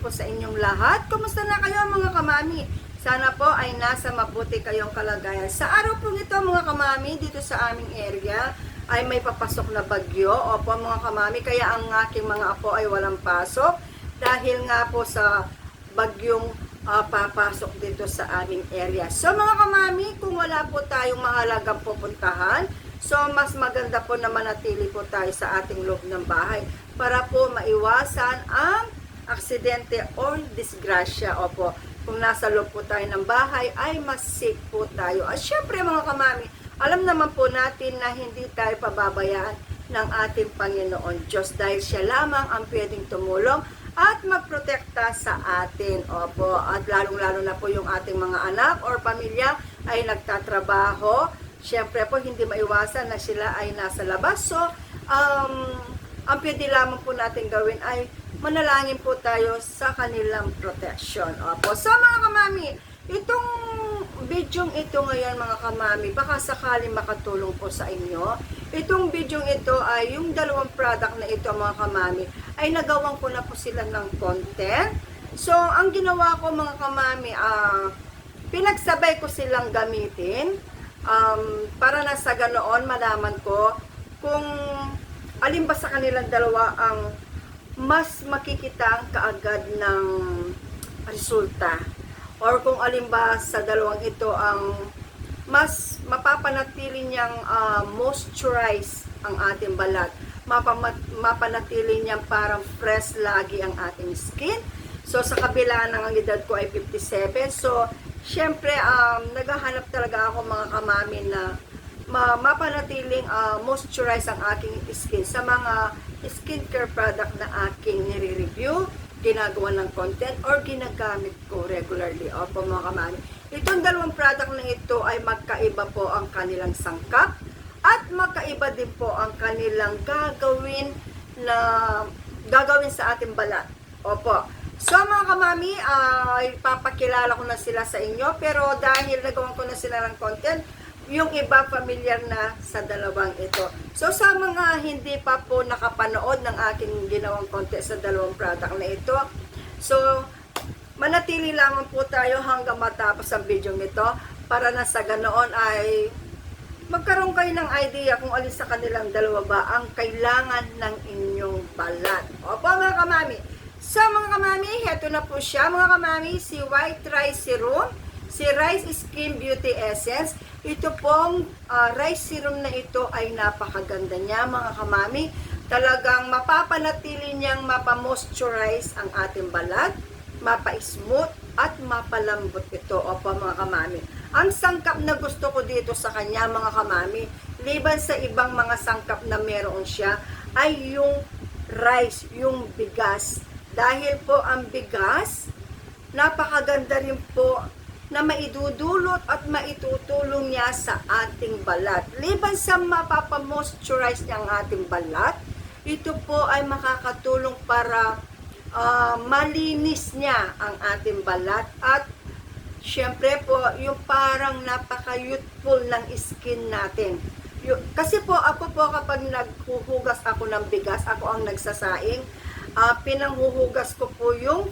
po sa inyong lahat. Kumusta na kayo mga kamami? Sana po ay nasa mabuti kayong kalagayan. Sa araw po ito mga kamami, dito sa aming area, ay may papasok na bagyo. Opo mga kamami, kaya ang aking mga apo ay walang pasok. Dahil nga po sa bagyong ah, papasok dito sa aming area. So mga kamami, kung wala po tayong mahalagang pupuntahan, so mas maganda po na manatili po tayo sa ating loob ng bahay para po maiwasan ang aksidente or disgrasya. Opo, kung nasa loob po tayo ng bahay ay mas safe po tayo. At syempre mga kamami, alam naman po natin na hindi tayo pababayaan ng ating Panginoon Diyos dahil siya lamang ang pwedeng tumulong at magprotekta sa atin. Opo, at lalong-lalo na po yung ating mga anak or pamilya ay nagtatrabaho. Siyempre po, hindi maiwasan na sila ay nasa labas. So, um, ang pwede lamang po natin gawin ay manalangin po tayo sa kanilang protection. Opo. So, mga kamami, itong bidyong ito ngayon mga kamami, baka sakali makatulong po sa inyo. Itong bidyong ito ay yung dalawang product na ito mga kamami, ay nagawan ko na po sila ng content. So, ang ginawa ko mga kamami, ah, pinagsabay ko silang gamitin um, para na sa ganoon malaman ko kung alin ba sa kanilang dalawa ang mas makikita ang kaagad ng resulta. Or kung alin ba sa dalawang ito ang mas mapapanatili niyang ah, moisturize ang ating balat. Mapama- mapanatili niyang parang fresh lagi ang ating skin. So sa kabila ng ang edad ko ay 57 so syempre um, naghahanap talaga ako mga kamami na ma mapanatiling ah, moisturize ang aking skin sa mga skincare product na aking nire-review, ginagawa ng content, or ginagamit ko regularly. Opo mga kamami. Itong dalawang product na ito ay magkaiba po ang kanilang sangkap at magkaiba din po ang kanilang gagawin na gagawin sa ating balat. Opo. So mga kamami, ay papakilala ko na sila sa inyo pero dahil nagawan ko na sila ng content, yung iba familiar na sa dalawang ito. So sa mga hindi pa po nakapanood ng aking ginawang content sa dalawang product na ito, so manatili lamang po tayo hanggang matapos ang video nito para na sa ganoon ay magkaroon kayo ng idea kung alin sa kanilang dalawa ba ang kailangan ng inyong balat. Opo mga kamami. So mga kamami, heto na po siya mga kamami, si White Rice Serum, si Rice Skin Beauty Essence. Ito pong ah, rice serum na ito ay napakaganda niya mga kamami. Talagang mapapanatili niyang mapamoisturize ang ating balat, mapa-smooth at mapalambot ito. Opo mga kamami. Ang sangkap na gusto ko dito sa kanya mga kamami, liban sa ibang mga sangkap na meron siya, ay yung rice, yung bigas. Dahil po ang bigas, napakaganda rin po na maidudulot at maitutulong niya sa ating balat. Liban sa mapapamoisturize niya ang ating balat, ito po ay makakatulong para ah, malinis niya ang ating balat at syempre po yung parang napaka-youthful ng skin natin. Yu- kasi po ako po kapag naghuhugas ako ng bigas, ako ang nagsasaing, ah, pinanghuhugas ko po yung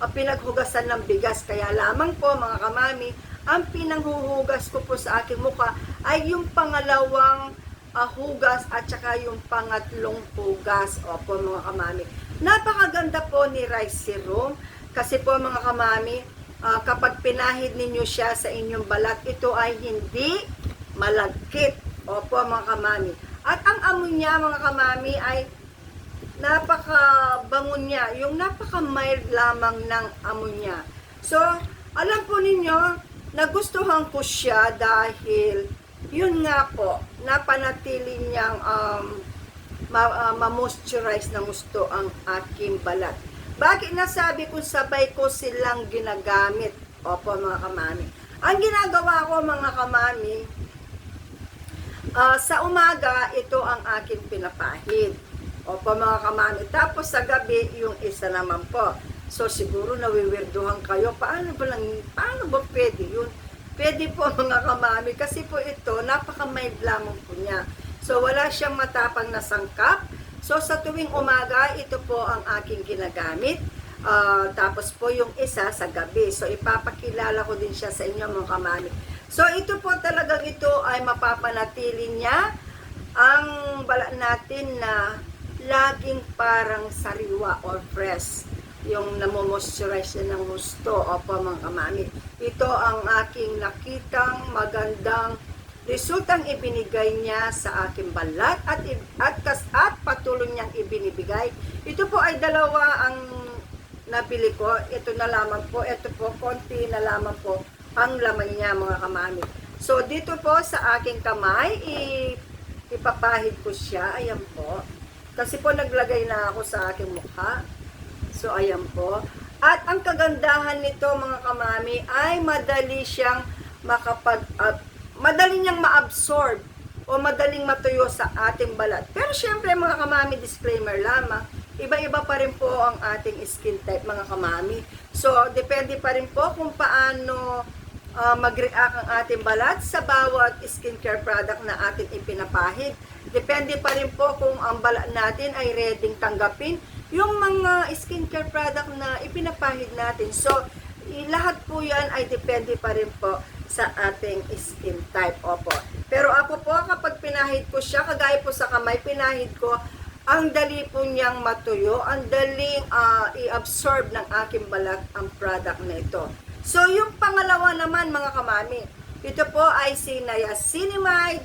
ah, pinaghugasan ng bigas. Kaya lamang po mga kamami, ang pinanghuhugas ko po sa aking mukha ay yung pangalawang ah, hugas at saka yung pangatlong hugas. Opo mga kamami. Napakaganda po ni Rice Serum kasi po mga kamami, ah, kapag pinahid ninyo siya sa inyong balat, ito ay hindi malagkit. Opo mga kamami. At ang amoy niya mga kamami ay napaka-bango niya. Yung napaka-mild lamang ng amoy niya. So, alam po ninyo, nagustuhan ko siya dahil yun nga po, napanatili niyang um, ma- ah, ma-moisturize na gusto ang aking balat. Bakit nasabi ko sabay ko silang ginagamit? Opo mga kamami. Ang ginagawa ko mga kamami, Ah, sa umaga, ito ang aking pinapahid. Opo mga kamami. Tapos sa gabi, yung isa naman po. So siguro nawiwirduhan kayo. Paano ba lang, paano ba pwede yun? Pwede po mga kamami. Kasi po ito, napaka-mild lamang po niya. So wala siyang matapang na sangkap. So sa tuwing umaga, ito po ang aking ginagamit. Ah, tapos po yung isa sa gabi. So ipapakilala ko din siya sa inyo mga kamami. So ito po talagang ito ay mapapanatili niya ang bala natin na laging parang sariwa or fresh yung namomoisturize na ng gusto. Opo mga kamami. Ito ang aking nakitang magandang resultang ibinigay niya sa aking balat at at kas at patuloy niyang ibinibigay. Ito po ay dalawa ang nabili ko. Ito na lamang po. Ito po, konti na lamang po ang laman niya mga kamami. So, dito po sa aking kamay, ipapahid ko siya. Ayan po. Kasi po naglagay na ako sa aking mukha. So, ayan po. At ang kagandahan nito mga kamami ay madali siyang makapag uh, madali niyang ma-absorb o madaling matuyo sa ating balat. Pero syempre mga kamami, disclaimer lamang, iba-iba pa rin po ang ating skin type mga kamami. So, depende pa rin po kung paano uh, mag-react ang ating balat sa bawat skincare product na ating ipinapahid. Depende pa rin po kung ang balat natin ay ready tanggapin yung mga skincare product na ipinapahid natin. So, lahat po yan ay depende pa rin po sa ating skin type. Opo. Pero ako po, kapag pinahid ko siya, kagaya po sa kamay, pinahid ko, ang dali po niyang matuyo, ang daling ah, i-absorb ng aking balat ang product na ito. So, yung pangalawa naman, mga kamami, ito po ay si Niacinamide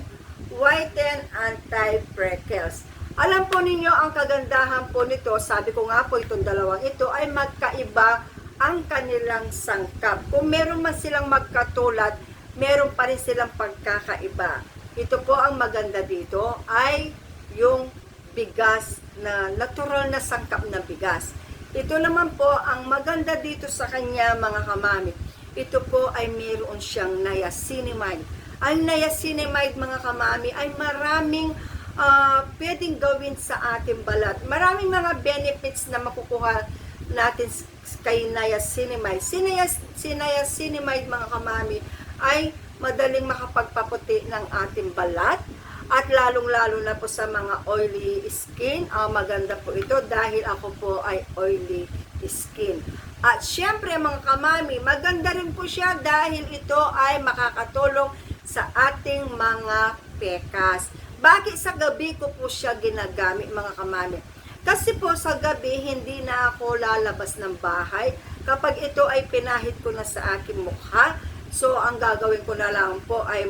Whiten Anti-Freckles. Alam po ninyo, ang kagandahan po nito, sabi ko nga po, itong dalawang ito ay magkaiba ang kanilang sangkap. Kung meron man silang magkatulad, meron pa rin silang pagkakaiba. Ito po ang maganda dito ay yung bigas na natural na sangkap na bigas. Ito naman po ang maganda dito sa kanya mga kamami. Ito po ay mayroon siyang niacinamide. Ang niacinamide mga kamami ay maraming ah, pwedeng gawin sa ating balat. Maraming mga benefits na makukuha natin kay niacinamide. Si, nias, si niacinamide mga kamami ay madaling makapagpaputi ng ating balat at lalong-lalo na po sa mga oily skin, ah, maganda po ito dahil ako po ay oily skin. At syempre mga kamami, maganda rin po siya dahil ito ay makakatulong sa ating mga pekas. Bakit sa gabi ko po siya ginagamit mga kamami? Kasi po sa gabi hindi na ako lalabas ng bahay. Kapag ito ay pinahid ko na sa aking mukha, so ang gagawin ko na lang po ay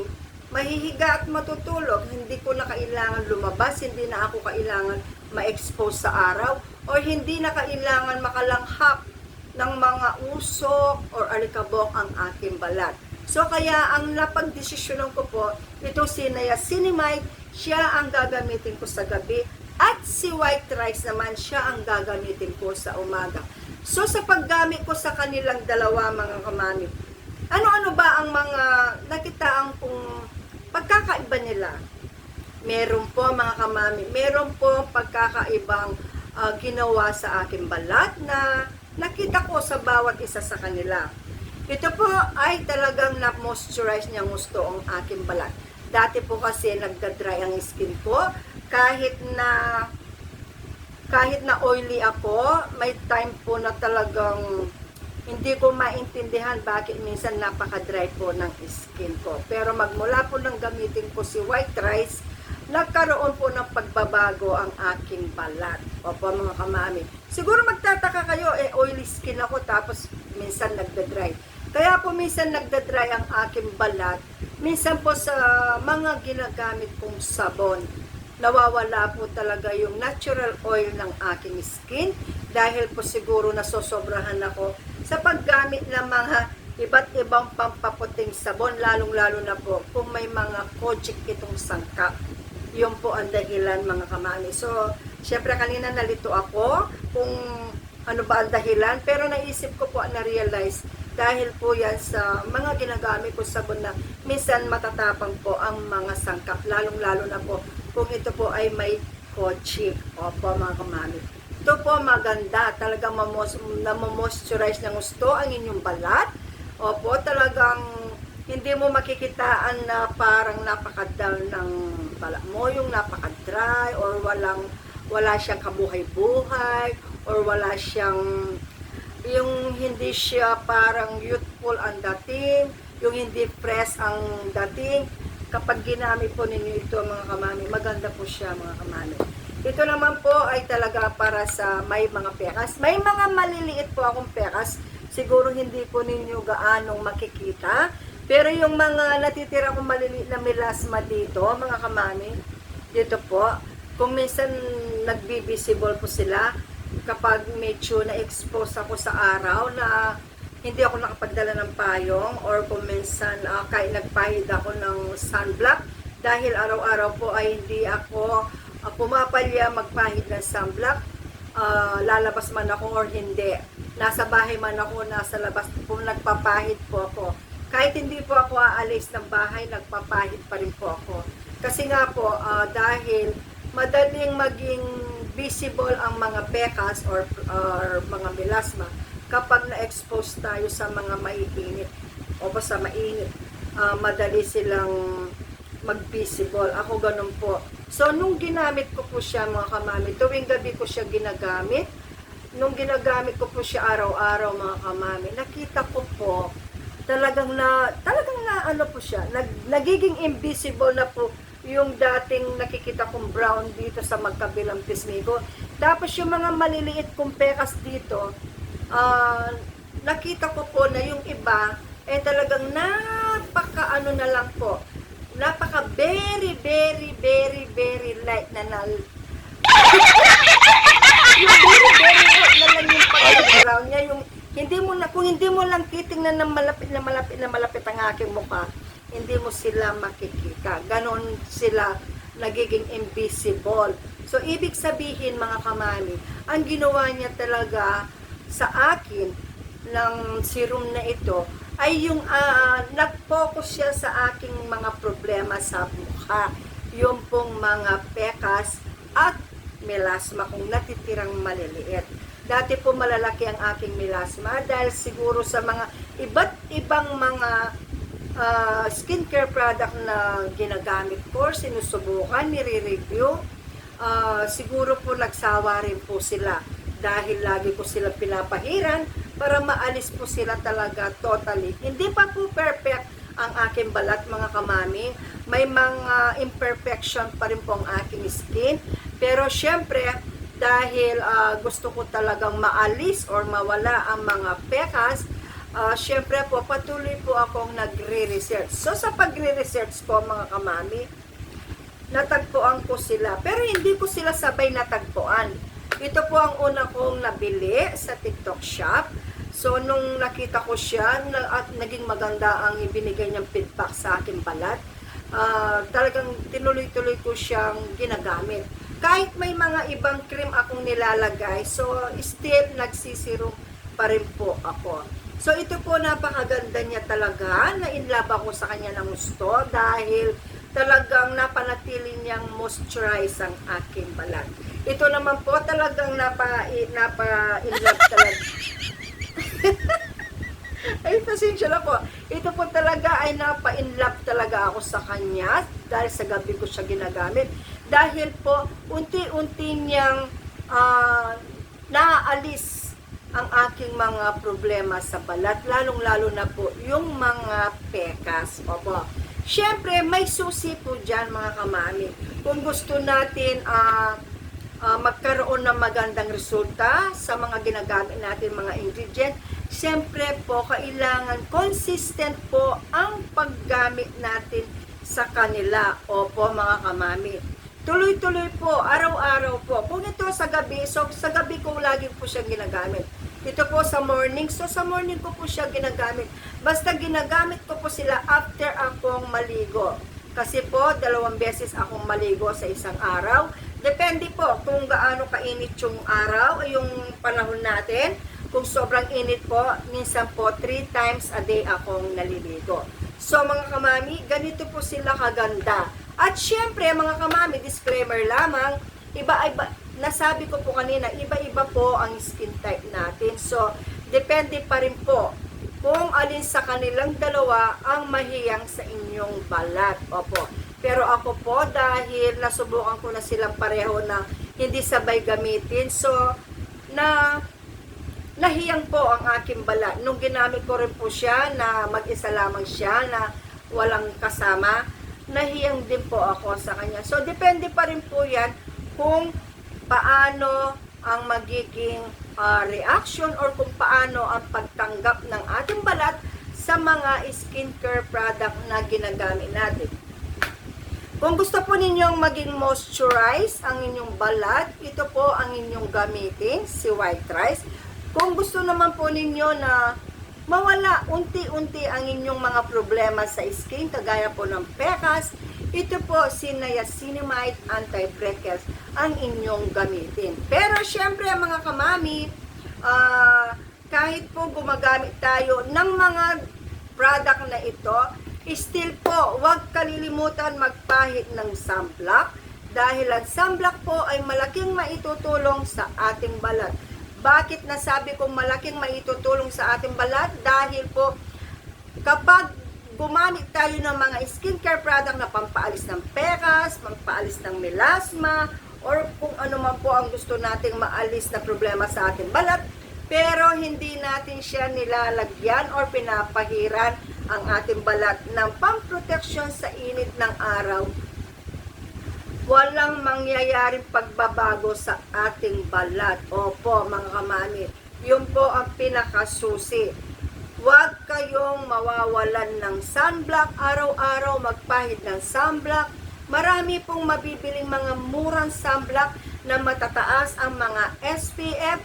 mahihiga at matutulog. Hindi ko na kailangan lumabas, hindi na ako kailangan ma-expose sa araw, or hindi na kailangan makalanghap ng mga usok or alikabok ang aking balat. So kaya ang napagdesisyonan ko po, ito si niacinamide, siya ang gagamitin ko sa gabi at si white rice naman siya ang gagamitin ko sa umaga. So sa paggamit ko sa kanilang dalawa mga kamami, ano-ano ba ang mga nakitaan kong pagkakaiba nila? Meron po mga kamami, meron po pagkakaibang ah, ginawa sa aking balat na nakita ko sa bawat isa sa kanila. Ito po ay talagang na-moisturize niya gusto ang aking balat. Dati po kasi nagda-dry ang skin ko kahit na kahit na oily ako, may time po na talagang hindi ko maintindihan bakit minsan napaka-dry po ng skin ko. Pero magmula po nang gamitin ko si white rice, nagkaroon po ng pagbabago ang aking balat. Opo mga kamami. Siguro magtataka kayo, eh oily skin ako tapos minsan nagda-dry. Kaya po minsan nagda-dry ang aking balat. Minsan po sa mga ginagamit kong sabon, nawawala po talaga yung natural oil ng aking skin dahil po siguro nasosobrahan ako sa paggamit ng mga iba't ibang pampaputing sabon, lalong-lalo na po kung may mga kojic itong sangkap. Yun po ang dahilan mga kamami. So, syempre kanina nalito ako kung ano ba ang dahilan, pero naisip ko po na-realize dahil po yan sa mga ginagamit ko sabon na minsan matatapang po ang mga sangkap, lalong-lalo na po kung ito po ay may kochik. Opo mga kamami. Ito po maganda, talagang mamos, namomoisturize ng gusto ang inyong balat. Opo, talagang hindi mo makikitaan na parang napakadal ng balat mo, yung napaka-dry or walang wala siyang kabuhay-buhay or wala siyang yung hindi siya parang youthful ang dating, yung hindi fresh ang dating. Kapag ginamit po ninyo ito mga kamami, maganda po siya mga kamami. Ito naman po ay talaga para sa may mga pekas. May mga maliliit po akong pekas. Siguro hindi po ninyo gaanong makikita. Pero yung mga natitira kong maliliit na melasma dito, mga kamami, dito po, kung minsan nagbibisible po sila, kapag medyo na-expose ako sa araw na hindi ako nakapagdala ng payong or kung minsan uh, kahit nagpahid ako ng sunblock dahil araw-araw po ay hindi ako uh, pumapalya magpahid ng sunblock uh, lalabas man ako or hindi nasa bahay man ako nasa labas po nagpapahid po ako kahit hindi po ako aalis ng bahay nagpapahid pa rin po ako kasi nga po uh, dahil madaling maging visible ang mga pekas or, or mga melasma kapag na-expose tayo sa mga maiinit o sa mainit. ah, madali silang mag-visible. Ako ganun po. So, nung ginamit ko po siya mga kamami, tuwing gabi ko siya ginagamit, nung ginagamit ko po siya araw-araw mga kamami, nakita ko po, talagang na, talagang na ano po siya, nag, nagiging invisible na po yung dating nakikita kong brown dito sa magkabilang pisngi ko. Tapos yung mga maliliit kong pekas dito, ah, nakita ko po na yung iba, eh talagang napaka ano na lang po, napaka very, very, very, very light na nal... yung very, very light na lang yung pag-brown niya, yung hindi mo na, kung hindi mo lang titingnan ng malapit na malapit na malapit ang aking mukha, hindi mo sila makikita. Ganon sila nagiging invisible. So, ibig sabihin mga kamami, ang ginawa niya talaga sa akin ng serum na ito ay yung ah, nag-focus siya sa aking mga problema sa mukha. Yung pong mga pekas at melasma kung natitirang maliliit. Dati po malalaki ang aking melasma dahil siguro sa mga iba't ibang mga ah, skincare product na ginagamit ko, sinusubukan, nire-review, ah, siguro po nagsawa rin po sila dahil lagi ko sila pinapahiran para maalis po sila talaga totally. Hindi pa po perfect ang aking balat mga kamami. May mga imperfection pa rin po ang aking skin. Pero syempre, dahil ah, gusto ko talagang maalis or mawala ang mga pekas, Ah, syempre po, patuloy po akong nagre-research. So, sa pagre-research po, mga kamami, natagpuan ko sila. Pero hindi ko sila sabay natagpuan. Ito po ang una kong nabili sa TikTok shop. So, nung nakita ko siya, at naging maganda ang ibinigay niyang feedback sa akin balat, ah, talagang tinuloy-tuloy ko siyang ginagamit. Kahit may mga ibang cream akong nilalagay, so still nagsisiro pa rin po ako. So ito po napakaganda niya talaga, na in love ako sa kanya ng gusto dahil talagang napanatili niyang moisturize ang aking balat. Ito naman po talagang napa, napa in love talaga. ay, pasensya na po. Ito po talaga ay napa-in love talaga ako sa kanya dahil sa gabi ko siya ginagamit. Dahil po, unti-unti niyang ah, naaalis ang aking mga problema sa balat, lalong-lalo na po yung mga pekas. Opo. Siyempre, may susi po dyan mga kamami. Kung gusto natin ah, ah, magkaroon ng magandang resulta sa mga ginagamit natin mga ingredient, siyempre po, kailangan consistent po ang paggamit natin sa kanila. Opo, mga kamami. Tuloy-tuloy po, araw-araw po. Kung ito sa gabi, so sa gabi ko lagi po siya ginagamit. Ito po sa morning, so sa morning ko po siya ginagamit. Basta ginagamit ko po sila after akong maligo. Kasi po, dalawang beses akong maligo sa isang araw. Depende po kung gaano kainit yung araw, yung panahon natin. Kung sobrang init po, minsan po, three times a day akong naliligo. So mga kamami, ganito po sila kaganda. At syempre, mga kamami, disclaimer lamang, iba-iba, nasabi ko po kanina, iba-iba po ang skin type natin. So, depende pa rin po kung alin sa kanilang dalawa ang mahiyang sa inyong balat. Opo. Pero ako po, dahil nasubukan ko na silang pareho na hindi sabay gamitin, so, na nahiyang po ang aking balat. Nung ginamit ko rin po siya na mag-isa lamang siya na walang kasama, nahiyang din po ako sa kanya. So, depende pa rin po yan kung paano ang magiging ah, reaction or kung paano ang pagtanggap ng ating balat sa mga skincare product na ginagamit natin. Kung gusto po ninyong maging moisturize ang inyong balat, ito po ang inyong gamitin, si white rice. Kung gusto naman po ninyo na mawala unti-unti ang inyong mga problema sa skin, kagaya po ng pekas, ito po si niacinamide anti-breakers ang inyong gamitin. Pero syempre mga kamami, ah, kahit po gumagamit tayo ng mga product na ito, still po, huwag kalilimutan magpahit ng sunblock dahil ang sunblock po ay malaking maitutulong sa ating balat. Bakit nasabi kong malaking maitutulong sa ating balat? Dahil po, kapag gumamit tayo ng mga skincare product na pampaalis ng pekas, pampaalis ng melasma, or kung ano man po ang gusto nating maalis na problema sa ating balat, pero hindi natin siya nilalagyan or pinapahiran ang ating balat ng pamproteksyon sa init ng araw, walang mangyayaring pagbabago sa ating balat. Opo, mga kamami, yun po ang pinakasusi. Huwag kayong mawawalan ng sunblock. Araw-araw magpahid ng sunblock. Marami pong mabibiling mga murang sunblock na matataas ang mga SPF.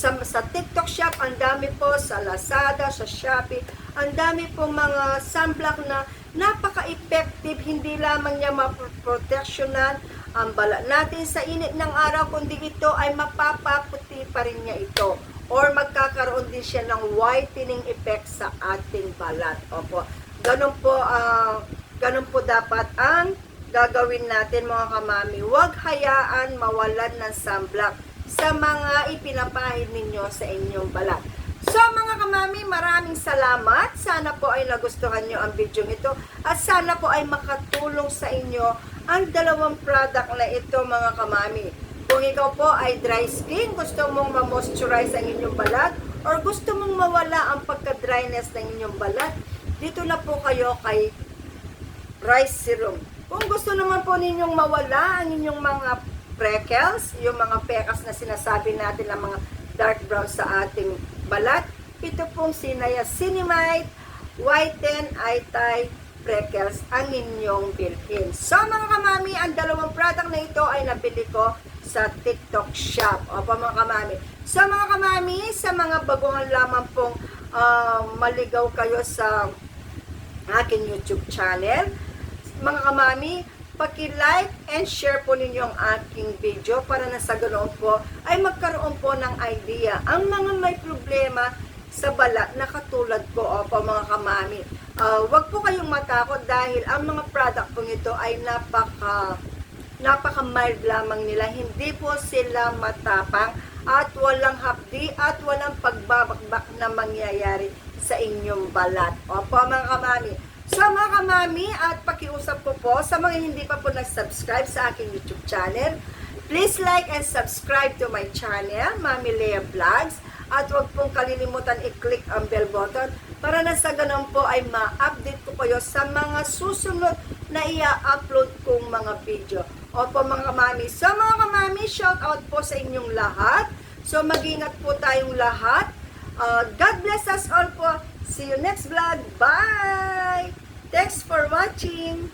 Sa, sa TikTok shop, ang dami po sa Lazada, sa Shopee, ang dami pong mga sunblock na napaka-effective, hindi lamang niya maproteksyonan ang balat natin sa init ng araw, kundi ito ay mapapaputi pa rin niya ito or magkakaroon din siya ng whitening effect sa ating balat. Opo. Ganun po, ah, ganun po dapat ang gagawin natin mga kamami. Huwag hayaan mawalan ng sunblock sa mga ipinapahid ninyo sa inyong balat. So mga kamami, maraming salamat. Sana po ay nagustuhan nyo ang video ito at sana po ay makatulong sa inyo ang dalawang product na ito mga kamami. Kung ikaw po ay dry skin, gusto mong ma-moisturize ang inyong balat or gusto mong mawala ang pagka-dryness ng inyong balat, dito na po kayo kay rice serum. Kung gusto naman po ninyong mawala ang inyong mga freckles, yung mga pekas na sinasabi natin ng mga dark brown sa ating balat, ito pong sinaya-cinnamide, whiten, eye freckles ang inyong bilhin. So mga kamami, ang dalawang product na ito ay nabili ko sa TikTok shop. Opo mga kamami. So mga kamami, sa mga baguhan lamang pong ah, maligaw kayo sa aking YouTube channel, mga kamami, paki-like and share po ninyo ang aking video para na sa ganoon po ay magkaroon po ng idea ang mga may problema sa balat na katulad ko opo mga kamami. Ah, wag po kayong matakot dahil ang mga product po ito ay napaka napaka mild lamang nila. Hindi po sila matapang at walang hapdi at walang pagbabakbak na mangyayari sa inyong balat. Opo mga kamami. So mga kamami at pakiusap ko po sa mga hindi pa po nag-subscribe sa aking YouTube channel, please like and subscribe to my channel, Mami Lea Vlogs. At huwag pong kalilimutan i-click ang bell button para na sa ganun po ay ma-update ko kayo sa mga susunod na i-upload kong mga video. Opo mga kamami. So mga kamami, shout out po sa inyong lahat. So mag-ingat po tayong lahat. Uh, God bless us all po. See you next vlog. Bye! Thanks for watching.